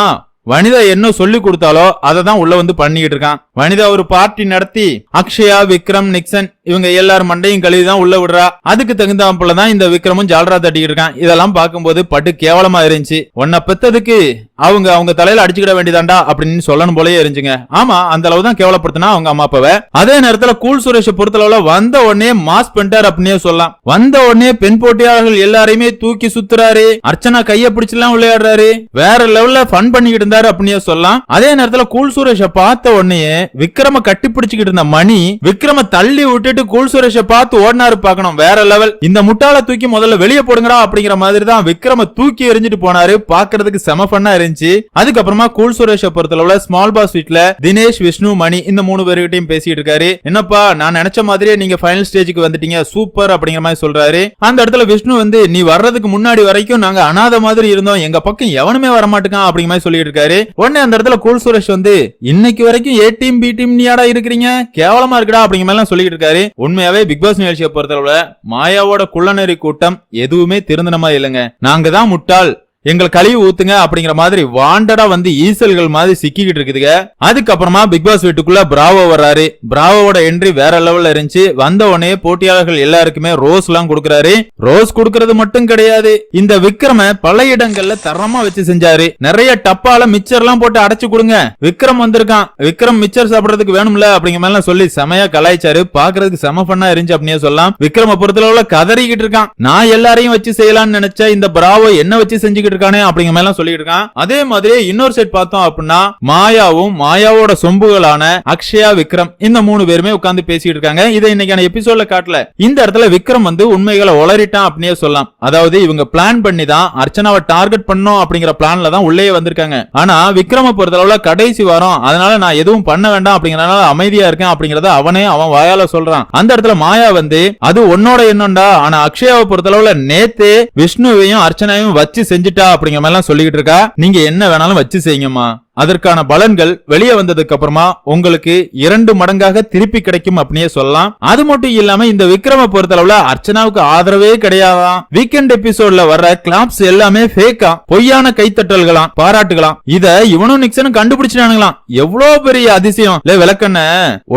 வனிதா என்ன சொல்லி கொடுத்தாலோ அதை தான் உள்ள வந்து பண்ணிக்கிட்டு இருக்கான். வனிதா ஒரு பார்ட்டி நடத்தி அக்ஷயா விக்ரம் நிக்சன் இவங்க எல்லார் மண்டையும் கழுவி தான் உள்ள விடுறா. அதுக்கு தகுந்தாப்புல தான் இந்த விக்ரமும் ஜால்ரா தட்டிக்கிட்டு இருக்கான். இதெல்லாம் பார்க்கும்போது பட்டு கேவலமா இருந்துச்சு. உன்னை பெத்ததுக்கு அவங்க அவங்க தலையில அடிச்சுக்கிட வேண்டியதாண்டா அப்படின்னு சொல்லணும் போலயே இருந்துச்சுங்க. ஆமா அந்த அளவு தான் கேவலப்படுத்தினா அவங்க அம்மா அப்பாவை. அதே நேரத்துல கூல் சுரேஷ பொறுத்தளவுல வந்த உடனே மாஸ் பண்ணிட்டார் அப்படின்னே சொல்லலாம். வந்த உடனே பெண் போட்டியாளர்கள் எல்லாரையுமே தூக்கி சுத்துறாரு. அர்ச்சனா கைய பிடிச்செல்லாம் விளையாடுறாரு. வேற லெவல்ல ஃபன் பண்ணிக்கிட்டு இருந்தாரு அப்படின்னு சொல்லலாம். அதே நேரத்துல கூல் சுரேஷ பார்த்த உடனே விக்ரம கட்டி பிடிச்சுக்கிட்டு இருந்த மணி விக்ரம தள்ளி விட்டுட்டு கூல் சுரேஷ பார்த்து ஓடினாரு பார்க்கணும். வேற லெவல் இந்த முட்டாள தூக்கி முதல்ல வெளியே போடுங்கடா அப்படிங்கிற மாதிரி தான் விக்ரம தூக்கி எறிஞ்சிட்டு போனாரு. பாக்குறதுக்கு செம ஃபன்னா இருந்துச்சு. அதுக்கப்புறமா கூல் சுரேஷ பொறுத்தளவுல ஸ்மால் பாஸ் வீட்ல தினேஷ் விஷ்ணு மணி இந்த மூணு பேர்கிட்டயும் பேசிட்டு இருக்காரு. என்னப்பா நான் நினைச்ச மாதிரியே நீங்க ஃபைனல் ஸ்டேஜுக்கு வந்துட்டீங்க. சூப்பர் அப்படிங்கிற மாதிரி சொல்றாரு. அந்த இடத்துல விஷ்ணு வந்து நீ வர்றதுக்கு முன்னாடி வரைக்கும் நாங்க அனாதை மாதிரி இருந்தோம். எங்க பக்கம் எவனுமே வர மாட்டேங்கான் அப்படிங்கிற மாதிரி சொல்லிட்டு இருக்காரு. உடனே அந்த இடத்துல கூல் சுரேஷ் வந்து இன்னைக்கு வரைக்கும் ஏ டீம் பி டீம் நீயாடா இருக்கிறீங்க? கேவலமா இருக்குடா அப்படிங்கிற மாதிரி சொல்லிட்டு இருக்காரு. உண்மையாவே பிக் பாஸ் நிகழ்ச்சியை பொறுத்தளவுல மாயாவோட குள்ளநெறி கூட்டம் எதுவுமே திருந்தனமா இல்லைங்க. நாங்க தான் முட்டாள். எங்களை கழுவி ஊத்துங்க அப்படிங்கிற மாதிரி வாண்டடா வந்து ஈசல்கள் மாதிரி சிக்கிக்கிட்டு இருக்குதுங்க. அதுக்கப்புறமா பிக் பாஸ் வீட்டுக்குள்ள பிராவோ வர்றாரு. பிராவோட என்ட்ரி வேற லெவல்ல இருந்துச்சு. வந்த உடனே போட்டியாளர்கள் எல்லாருக்குமே ரோஸ் எல்லாம் கொடுக்கறாரு. ரோஸ் கொடுக்கறது மட்டும் கிடையாது. இந்த விக்ரம பல இடங்கள்ல தரமா வச்சு செஞ்சாரு. நிறைய டப்பால மிச்சர் எல்லாம் போட்டு அடைச்சு கொடுங்க. விக்ரம் வந்திருக்கான். விக்ரம் மிச்சர் சாப்பிடறதுக்கு வேணும்ல அப்படிங்கிற மாதிரி சொல்லி செமையா கலாய்ச்சாரு. பாக்குறதுக்கு செம பண்ணா இருந்துச்சு அப்படின்னே சொல்லலாம். விக்ரம பொறுத்தளவுல கதறிக்கிட்டு இருக்கான். நான் எல்லாரையும் வச்சு செய்யலாம்னு நினைச்சா இந்த பிராவோ என்ன வச்சு செஞ்சுக்கிட்டு இருக்கானே அப்படிங்கிற மாதிரி சொல்லிட்டு இருக்கான். அதே மாதிரி இன்னொரு சைட் பார்த்தோம் அப்படின்னா மாயாவும் மாயாவோட சொம்புகளான அக்ஷயா விக்ரம் இந்த மூணு பேருமே உட்கார்ந்து பேசிட்டு இருக்காங்க. இதை இன்னைக்கான எபிசோட்ல காட்டல. இந்த இடத்துல விக்ரம் வந்து உண்மைகளை உளறிட்டான் அப்படின்னே சொல்லலாம். அதாவது இவங்க பிளான் பண்ணி தான் அர்ச்சனாவை டார்கெட் பண்ணோம் அப்படிங்கிற பிளான்ல தான் உள்ளே வந்திருக்காங்க. ஆனா விக்ரம பொறுத்தளவுல கடைசி வாரம் அதனால நான் எதுவும் பண்ண வேண்டாம் அப்படிங்கறனால அமைதியா இருக்கேன் அப்படிங்கறத அவனே அவன் வாயால சொல்றான். அந்த இடத்துல மாயா வந்து அது உன்னோட எண்ணம்டா. ஆனா அக்ஷயாவை பொறுத்தளவுல நேத்தே விஷ்ணுவையும் அர்ச்சனாவையும் வச்சு செஞ்சுட்டு அப்படிங்கிற மாதிரி எல்லாம் சொல்லிக்கிட்டு இருக்கா? நீங்க என்ன வேணாலும் வச்சு செய்யுங்கம்மா. அதற்கான பலன்கள் வெளியே வந்ததுக்கு அப்புறமா உங்களுக்கு இரண்டு மடங்காக திருப்பி கிடைக்கும் அப்படின்னே சொல்லலாம். அது மட்டும் இல்லாம இந்த விக்ரம பொறுத்தளவுல அர்ச்சனாவுக்கு ஆதரவே கிடையாதான் வீக்கெண்ட் எபிசோட்ல வர்ற கிளாப்ஸ் எல்லாமே ஃபேக்கா பொய்யான கைத்தட்டல்களாம் பாராட்டுகளாம். இத இவனும் நிக்சனும் கண்டுபிடிச்சிட்டானுங்களாம். எவ்வளவு பெரிய அதிசயம். இல்ல விளக்கண்ண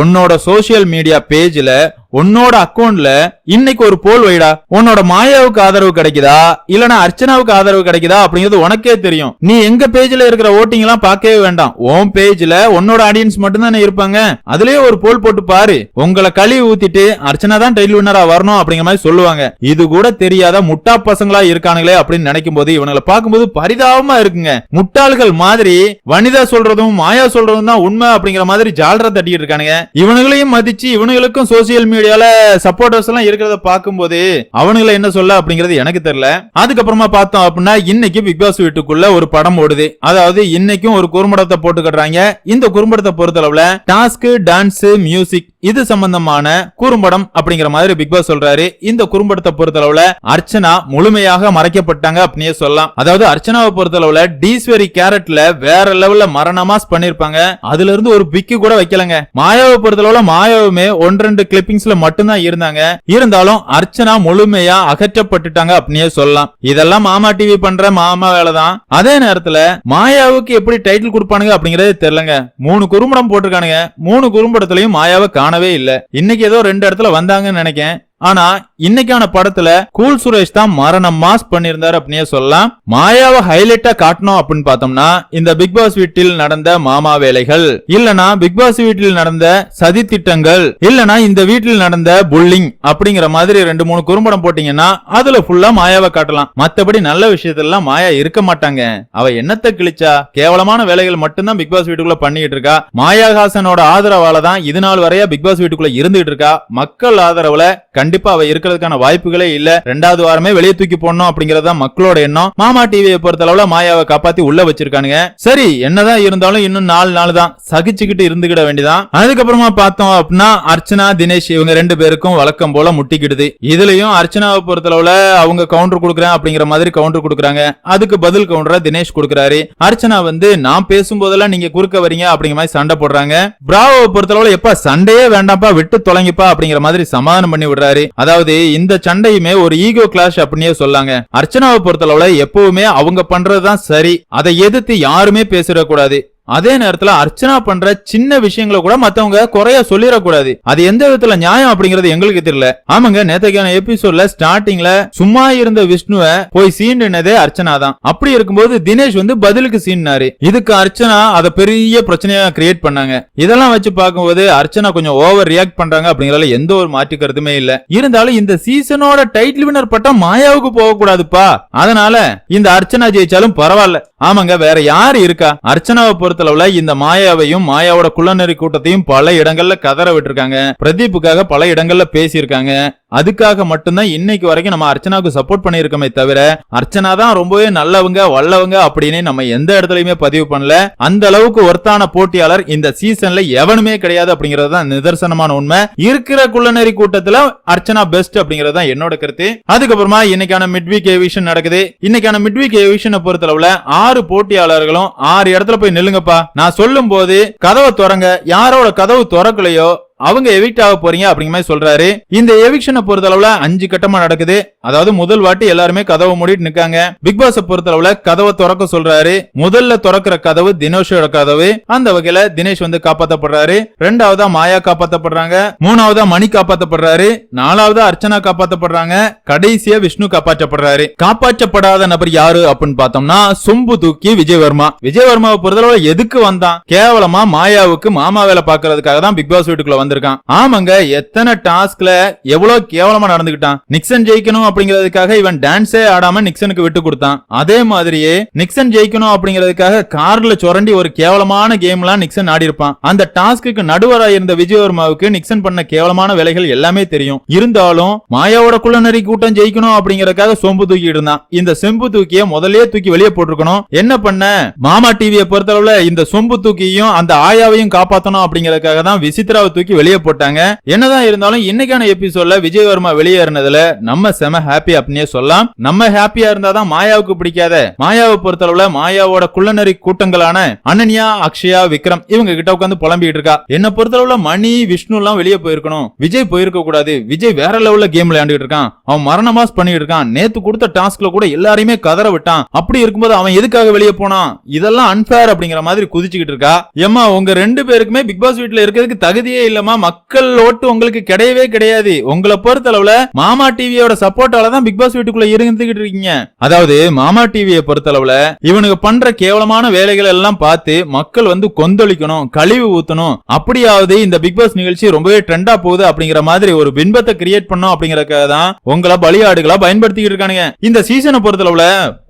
உன்னோட சோசியல் மீடியா பேஜ்ல உன்னோட அக்கவுண்ட்ல இன்னைக்கு ஒரு போல் வைடா. உன்னோட மாயாவுக்கு ஆதரவு கிடைக்குதா? இல்லனா அர்ச்சனாவுக்கு ஆதரவு கிடைக்குதா? அப்படிங்கிறது உனக்கே தெரியும். நீ எங்க பேஜ்ல இருக்கிற ஓட்டிங் எல்லாம் பார்க்கவே வேண்டாம். ஓம் பேஜ்ல உன்னோட ஆடியன்ஸ் மட்டும் தானே இருப்பாங்க. அதுலயே ஒரு போல் போட்டு பாரு. உங்களை கழுவி ஊத்திட்டு அர்ச்சனா தான் டைட்டில் வின்னரா வரணும் அப்படிங்கிற மாதிரி சொல்லுவாங்க. இது கூட தெரியாத முட்டா பசங்களா இருக்கானுங்களே அப்படின்னு நினைக்கும் போது இவங்களை பார்க்கும்போது பரிதாபமா இருக்குங்க. முட்டாள்கள் மாதிரி வனிதா சொல்றதும் மாயா சொல்றதும் தான் உண்மை அப்படிங்கிற மாதிரி ஜாலரா தட்டிட்டு இருக்கானுங்க. இவனுங்களையும் மதிச்சு இவனுங்களுக்கும் சோசியல் மீடியால சப்போர்டர்ஸ் எல்லாம் இருக்கிறத பார்க்கும்போது அவனுங்களை என்ன சொல்ல அப்படிங்கிறது எனக்கு தெரியல. அதுக்கப்புறமா பார்த்தோம் அப்படின்னா இன்னைக்கு பிக் பாஸ் வீட்டுக்குள்ள ஒரு படம் ஓடுது. அதாவது இன்னைக்கும் ஒரு குறும்படத்தை போட்டுக்கடுறாங்க இந்த குறும்படத்தை பொறுத்தளவுல டாஸ்க் டான்ஸ் மியூசிக் இது சம்பந்தமான குறும்படம் அப்படிங்கிற மாதிரி பிக் பாஸ் சொல்றாரு. இந்த குறும்படத்தை பொறுத்தளவுல அர்ச்சனா முழுமையாக மறைக்கப்பட்டாங்க அப்படியே சொல்லலாம். அதாவது அர்ச்சனாவை பொறுத்தளவுல டீஸ்வரி கேரட்ல வேற லெவல்ல மரணமாஸ் பண்ணிருப்பாங்க. அதுல இருந்து ஒரு பிக்கு கூட வைக்கலங்க. மாயாவை பொறுத்தளவுல மாயாவுமே ஒன்று ரெண்டு கிளிப்பிங்ஸ்ல மட்டும்தான் இருந்தாங்க. இருந்தாலும் அர்ச்சனா முழுமையா அகற்றப்பட்டுட்டாங்க அப்படின்னே சொல்லலாம். இதெல்லாம் மாமா டிவி பண்ற மாமா வேலை தான் அதே நேரத்துல மாயாவுக்கு எப்படி டைட்டில் கொடுப்பானுங்க அப்படிங்கறது தெரியலங்க. மூணு குறும்படம் போட்டிருக்கானுங்க. மூணு குறும்படத்திலையும் மாயாவை காணவே இல்ல. இன்னைக்கு ஏதோ ரெண்டு இடத்துல வந்தாங்கன்னு நினைக்கேன். ஆனா இன்னைக்கான படத்துல கூல் சுரேஷ் தான் மரணம் மாஸ் பண்ணியிருந்தாரு அப்படின்னே சொல்லலாம். மாயாவை ஹைலைட்டா காட்டணும் அப்படின்னு பார்த்தோம்னா இந்த பிக் பாஸ் வீட்டில் நடந்த மாமா வேலைகள் இல்லனா பிக் பாஸ் வீட்டில் நடந்த சதி திட்டங்கள் இல்லனா இந்த வீட்டில் நடந்த புல்லிங் அப்படிங்கிற மாதிரி ரெண்டு மூணு குறும்படம் போட்டீங்கன்னா அதுல ஃபுல்லா மாயாவை காட்டலாம். மத்தபடி நல்ல விஷயத்தெல்லாம் மாயா இருக்க மாட்டாங்க. அவ என்னத்தை கிழிச்சா? கேவலமான வேலைகள் மட்டும்தான் பிக் பாஸ் வீட்டுக்குள்ள பண்ணிட்டு இருக்கா. மாயாஹாசனோட ஆதரவால தான் இது நாள் வரையா பிக் பாஸ் வீட்டுக்குள்ள இருந்துகிட்டு இருக்கா. மக்கள் ஆதரவுல கண்டிப்பா அவ இருக்கிறதுக்கான வாய்ப்புகளே இல்ல. ரெண்டாவது வாரமே வெளியே தூக்கி போடணும் அப்படிங்கறத மக்களோட எண்ணம். மாமா டிவியை பொறுத்தளவுல மாயாவை காப்பாத்தி உள்ள வச்சிருக்கானுங்க. சரி என்னதான் இருந்தாலும் இன்னும் நாலு நாள் தான் சகிச்சுக்கிட்டு இருந்துகிட வேண்டியதான் அதுக்கப்புறமா பார்த்தோம் அப்படின்னா அர்ச்சனா தினேஷ் இவங்க ரெண்டு பேருக்கும் வழக்கம் போல முட்டிக்கிடுது. இதுலயும் அர்ச்சனாவை பொறுத்தளவுல அவங்க கவுண்டர் கொடுக்குறேன் அப்படிங்கிற மாதிரி கவுண்டர் கொடுக்குறாங்க. அதுக்கு பதில் கவுண்டரா தினேஷ் கொடுக்குறாரு. அர்ச்சனா வந்து நான் பேசும்போதெல்லாம் நீங்க குறுக்க வரீங்க அப்படிங்கிற மாதிரி சண்டை போடுறாங்க. பிராவோவை பொறுத்தளவுல எப்ப சண்டையே வேண்டாம்ப்பா விட்டு தொலைங்கப்பா அப்படிங்கிற மாதிரி சமாதானம் பண்ணி விடுறாரு. சொல்றாரு. அதாவது இந்த சண்டையுமே ஒரு ஈகோ கிளாஷ் அப்படின்னே சொல்லாங்க. அர்ச்சனாவை பொறுத்தளவுல எப்பவுமே அவங்க பண்றதுதான் சரி. அதை எதிர்த்து யாருமே பேசிடக்கூடாது. அதே நேரத்துல அர்ச்சனா பண்ற சின்ன விஷயங்களை கூட மத்தவங்க குறைய சொல்லிடக்கூடாது. அது எந்த விதத்துல நியாயம் அப்படிங்கறது எங்களுக்கு தெரியல. ஆமாங்க நேத்தைக்கான எபிசோட்ல ஸ்டார்டிங்ல சும்மா இருந்த விஷ்ணுவ போய் சீண்டுனதே அர்ச்சனா தான். அப்படி இருக்கும்போது தினேஷ் வந்து பதிலுக்கு சீண்டினாரு. இதுக்கு அர்ச்சனா அதை பெரிய பிரச்சனையா கிரியேட் பண்ணாங்க. இதெல்லாம் வச்சு பார்க்கும்போது அர்ச்சனா கொஞ்சம் ஓவர் ரியாக்ட் பண்றாங்க அப்படிங்கறதுல எந்த ஒரு மாற்று கருத்துமே இல்ல. இருந்தாலும் இந்த சீசனோட டைட்டில் வினர் பட்டம் மாயாவுக்கு போக கூடாதுப்பா அதனால இந்த அர்ச்சனா ஜெயிச்சாலும் பரவாயில்ல. ஆமாங்க வேற யாரு இருக்கா? அர்ச்சனாவை பொறுத்தளவுல இந்த மாயாவையும் மாயாவோட குள்ளநெறி கூட்டத்தையும் பல இடங்கள்ல கதற விட்டுருக்காங்க. பிரதீப்புக்காக பல இடங்கள்ல பேசியிருக்காங்க. அதுக்காக மட்டும்தான் இன்னைக்கு வரைக்கும் நம்ம அர்ச்சனாவுக்கு சப்போர்ட் பண்ணியிருக்கோமே தவிர அர்ச்சனா தான் ரொம்பவே நல்லவங்க வல்லவங்க அப்படின்னு நம்ம எந்த இடத்துலயுமே பதிவு பண்ணல. அந்த அளவுக்கு ஒர்த்தான போட்டியாளர் இந்த சீசன்ல எவனுமே கிடையாது அப்படிங்கறது தான் நிதர்சனமான உண்மை. இருக்கிற குள்ளநெறி கூட்டத்துல அர்ச்சனா பெஸ்ட் அப்படிங்கறது தான் என்னோட கருத்து. அதுக்கப்புறமா இன்னைக்கான மிட்வீக் எவிஷன் நடக்குது. இன்னைக்கான மிட்வீக் எவிஷனை பொறுத்தளவுல ஆறு போட்டியாளர்களும் ஆறு இடத்துல போய் நில்லுங்கப்பா. நான் சொல்லும் போது கதவை திறங்க யாரோட கதவு திறக்கலையோ அவங்க எவிக்ட் ஆக போறீங்க அப்படிங்கிற மாதிரி சொல்றாரு. இந்த எவிக்ஷனை பொறுத்தளவுல அஞ்சு கட்டமா நடக்குது. அதாவது முதல் வாட்டி எல்லாருமே கதவை மூடிட்டு நிக்காங்க. பிக் பாஸ் பொறுத்தளவுல கதவை திறக்க சொல்றாரு. முதல்ல திறக்கிற கதவு தினேஷோட கதவு. அந்த வகையில தினேஷ் வந்து காப்பாத்தப்படுறாரு. ரெண்டாவதா மாயா காப்பாத்தப்படுறாங்க. மூணாவதா மணி காப்பாத்தப்படுறாரு. நாலாவதா அர்ச்சனா காப்பாத்தப்படுறாங்க. கடைசியா விஷ்ணு காப்பாற்றப்படுறாரு. காப்பாற்றப்படாத நபர் யாரு அப்படின்னு பார்த்தோம்னா சொம்பு தூக்கி விஜயவர்மா. விஜயவர்மாவை பொறுத்தளவுல எதுக்கு வந்தான்? கேவலமா மாயாவுக்கு மாமா வேலை பாக்குறதுக்காக தான் பிக் பாஸ் வீட்டுக்குள்ள வந்திருக்கான். ஆமாங்க எத்தனை டாஸ்க்ல எவ்வளவு கேவலமா நடந்துகிட்டான். நிக்சன் ஜெயிக்கணும் அப்படிங்கிறதுக்காக இவன் டான்ஸே ஆடாம நிக்சனுக்கு விட்டு கொடுத்தான். அதே மாதிரியே நிக்சன் ஜெயிக்கணும் அப்படிங்கிறதுக்காக கார்ல சுரண்டி ஒரு கேவலமான கேம்லாம் நிக்சன் ஆடி இருப்பான் அந்த டாஸ்க்கு நடுவராக இருந்த விஜயவர்மாவுக்கு நிக்சன் பண்ண கேவலமான வேலைகள் எல்லாமே தெரியும். இருந்தாலும் மாயாவோட குள்ளநரி கூட்டம் ஜெயிக்கணும் அப்படிங்கறதுக்காக சொம்பு தூக்கி இருந்தான். இந்த செம்பு தூக்கிய முதலே தூக்கி வெளியே போட்டிருக்கணும். என்ன பண்ண? மாமா டிவியை பொறுத்தளவுல இந்த சொம்பு தூக்கியும் அந்த ஆயாவையும் காப்பாத்தணும் அப்படிங்கறதுக்காக தான் விசித்ராவை தூக்கி வெளியே போட்டாங்க. என்னதான் இருந்தாலும் இன்னைக்கான எபிசோட்ல விஜயவர்மா வெளியேறினதுல நம்ம செம ஹாப்பி அப்படின்னே சொல்லலாம். நம்ம ஹாப்பியா இருந்தாதான் மாயாவுக்கு பிடிக்காத. மாயாவை பொறுத்தளவுல மாயாவோட குள்ளநரி கூட்டங்களான அனன்யா அக்ஷயா விக்ரம் இவங்க கிட்ட உட்காந்து புலம்பிட்டு இருக்கா. என்ன பொறுத்தளவுல மணி விஷ்ணு எல்லாம் வெளியே போயிருக்கணும். விஜய் போயிருக்க கூடாது. விஜய் வேற லெவல்ல கேம் விளையாண்டுட்டு இருக்கான். அவன் மரண மாஸ் பண்ணிட்டு இருக்கான். நேத்து கொடுத்த டாஸ்க்ல கூட எல்லாரையுமே கதற விட்டான். அப்படி இருக்கும்போது அவன் எதுக்காக வெளியே போனான்? இதெல்லாம் அன்பேர் அப்படிங்கிற மாதிரி குதிச்சுக்கிட்டு இருக்கா. ஏமா உங்க ரெண்டு பேருக்குமே பிக் பாஸ் வீட்ல இருக்கிறதுக்கு தகுதியே இல்ல இல்லமா மக்கள் ஓட்டு உங்களுக்கு கிடையவே கிடையாது. உங்களை பொறுத்தளவுல மாமா டிவியோட சப்போர்ட்டால தான் பிக் பாஸ் வீட்டுக்குள்ள இருந்துகிட்டு இருக்கீங்க. அதாவது மாமா டிவியை பொறுத்தளவுல இவனுக்கு பண்ற கேவலமான வேலைகள் எல்லாம் பார்த்து மக்கள் வந்து கொந்தளிக்கணும் கழிவு ஊத்தணும். அப்படியாவது இந்த பிக் பாஸ் நிகழ்ச்சி ரொம்பவே ட்ரெண்டா போகுது அப்படிங்கிற மாதிரி ஒரு பின்பத்தை கிரியேட் பண்ணும் அப்படிங்கறதுக்காக தான் உங்களை பலியாடுகளா பயன்படுத்திக்கிட்டு இருக்கானுங்க. இந்த சீசனை பொறுத்தளவுல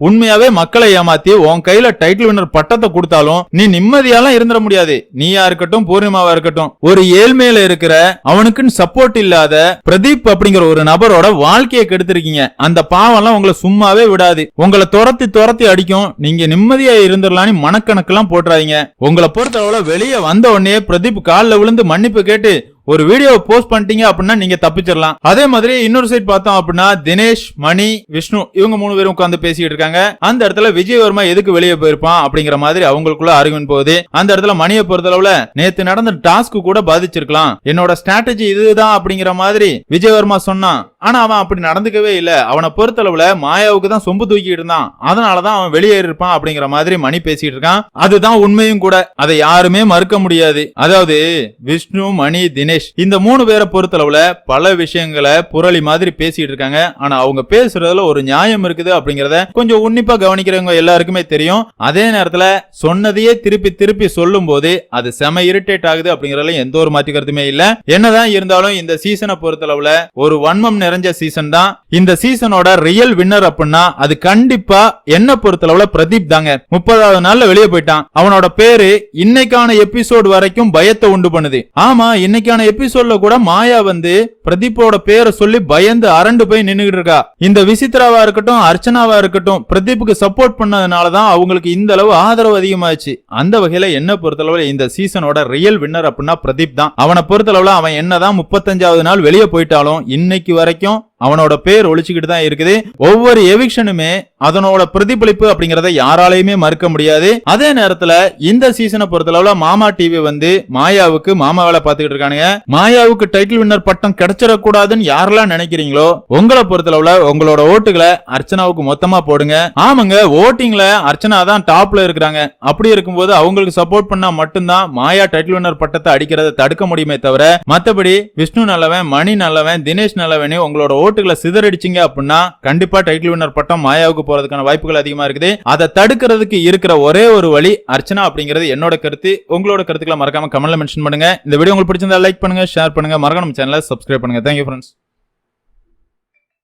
உண்மையாவே மக்களை ஏமாத்தி உன் கையில டைட்டில் வின்னர் பட்டத்தை கொடுத்தாலும் நீ நிம்மதியாலாம் இருந்துட முடியாது. நீயா இருக்கட்டும் பூர்ணிமாவா இருக்கட்டும் ஒரு மேல இருக்கிற அவனுக்குன்னு சப்போர்ட் இல்லாத பிரதீப் அப்படிங்கிற ஒரு நபரோட வாழ்க்கையை கெடுத்திருக்கீங்க. அந்த பாவம்லாம் உங்களை சும்மாவே விடாது. உங்களை துரத்தி துரத்தி அடிக்கும். நீங்க நிம்மதியா இருந்துடலான்னு மனக்கணக்கெல்லாம் போட்டுறாதீங்க. உங்களை பொறுத்தளவுல வெளியே வந்த உடனே பிரதீப் காலில் விழுந்து மன்னிப்பு கேட்டு ஒரு வீடியோ போஸ்ட் பண்ணிட்டீங்க அப்படின்னா நீங்க தப்பிச்சிடலாம் அதே மாதிரி இன்னொரு சைட் பார்த்தோம் அப்படின்னா தினேஷ் மணி விஷ்ணு இவங்க மூணு பேரும் உட்காந்து பேசிட்டு இருக்காங்க. அந்த இடத்துல விஜயவர்மா எதுக்கு வெளியே போயிருப்பான் அப்படிங்கிற மாதிரி அவங்களுக்குள்ள ஆர்குமெண்ட் போகுது. அந்த இடத்துல மணியை பொறுத்தளவுல நேத்து நடந்த டாஸ்க் கூட பாதிச்சிருக்கலாம். என்னோட ஸ்ட்ராட்டஜி இதுதான் அப்படிங்கிற மாதிரி விஜயவர்மா சொன்னான். ஆனா அவன் அப்படி நடந்துக்கவே இல்ல. அவனை பொறுத்தளவுல மாயாவுக்கு தான் சொம்பு தூக்கிட்டு இருந்தான். அதனாலதான் அவன் வெளியேறி இருப்பான் அப்படிங்கிற மாதிரி மணி பேசிட்டு இருக்கான். அதுதான் உண்மையும் கூட. அதை யாருமே மறுக்க முடியாது. அதாவது விஷ்ணு மணி தினேஷ் இந்த மூணு பேரை பொறுத்தளவுல பல விஷயங்களை புரளி மாதிரி பேசிட்டு இருக்காங்க. ஆனா அவங்க பேசுறதுல ஒரு நியாயம் இருக்குது அப்படிங்கறத கொஞ்சம் உன்னிப்பா கவனிக்கிறவங்க எல்லாருக்குமே தெரியும். அதே நேரத்துல சொன்னதையே திருப்பி திருப்பி சொல்லும் போது அது செம இரிட்டேட் ஆகுது அப்படிங்கறதுல எந்த ஒரு மாற்று இல்ல. என்னதான் இருந்தாலும் இந்த சீசனை பொறுத்தளவுல ஒரு வன்மம் நிறைஞ்ச சீசன் தான். இந்த சீசனோட ரியல் வின்னர் அப்படின்னா அது கண்டிப்பா என்ன பொறுத்தளவுல பிரதீப் தாங்க. முப்பதாவது நாள்ல வெளியே போயிட்டான். அவனோட பேரு இன்னைக்கான எபிசோட் வரைக்கும் பயத்தை உண்டு பண்ணுது. ஆமா இன்னைக்கான எபிசோட்ல கூட மாயா வந்து பிரதீப்போட பேரை சொல்லி பயந்து அரண்டு போய் நின்னுகிட்டு இருக்கா. இந்த விசித்ராவா இருக்கட்டும் அர்ச்சனாவா இருக்கட்டும் பிரதீப்புக்கு சப்போர்ட் பண்ணதுனாலதான் அவங்களுக்கு இந்த அளவு ஆதரவு அதிகமாச்சு அந்த வகையில என்ன பொறுத்தளவுல இந்த சீசனோட ரியல் வின்னர் அப்படின்னா பிரதீப் தான். அவனை பொறுத்தளவுல அவன் என்னதான் முப்பத்தஞ்சாவது நாள் வெளியே போயிட்டாலும் இன்னைக்கு வரைக்கும் அவனோட பேர் ஒழிச்சுக்கிட்டு தான் இருக்குது. ஒவ்வொரு எவிக்ஷனுமே அதனோட பிரதிபலிப்பு அப்படிங்கறத யாராலையுமே மறுக்க முடியாது. அதே நேரத்துல இந்த சீசனை பொறுத்தளவுல மாமா டிவி வந்து மாயாவுக்கு மாமா வேலை பார்த்துக்கிட்டு இருக்கானுங்க. மாயாவுக்கு டைட்டில் வின்னர் பட்டம் கிடைச்சிடக்கூடாதுன்னு யாரெல்லாம் நினைக்கிறீங்களோ உங்களை பொறுத்தளவுல உங்களோட ஓட்டுகளை அர்ச்சனாவுக்கு மொத்தமா போடுங்க. ஆமாங்க ஓட்டிங்ல அர்ச்சனா தான் டாப்ல இருக்கிறாங்க. அப்படி இருக்கும்போது அவங்களுக்கு சப்போர்ட் பண்ணா மட்டும்தான் மாயா டைட்டில் வின்னர் பட்டத்தை அடிக்கிறத தடுக்க முடியுமே தவிர மத்தபடி விஷ்ணு நல்லவன் மணி நல்லவன் தினேஷ் நல்லவனே உங்களோட ஓட்டுகளை சிதறடிச்சிங்க அப்படின்னா கண்டிப்பா டைட்டில் வின்னர் பட்டம் மாயாவுக்கு போறதுக்கான வாய்ப்புகள் அதிகமா இருக்குது. அதை தடுக்கிறதுக்கு இருக்கிற ஒரே ஒரு வழி அர்ச்சனா அப்படிங்கிறது என்னோட கருத்து. உங்களோட கருத்துக்களை மறக்காம கமெண்ட்ல மென்ஷன் பண்ணுங்க. இந்த வீடியோ உங்களுக்கு பிடிச்சிருந்தா லைக் பண்ணுங்க ஷேர் பண்ணுங்க. மறக்காம சேனலை சப்ஸ்கிரைப் பண்ணுங்க. Thank you friends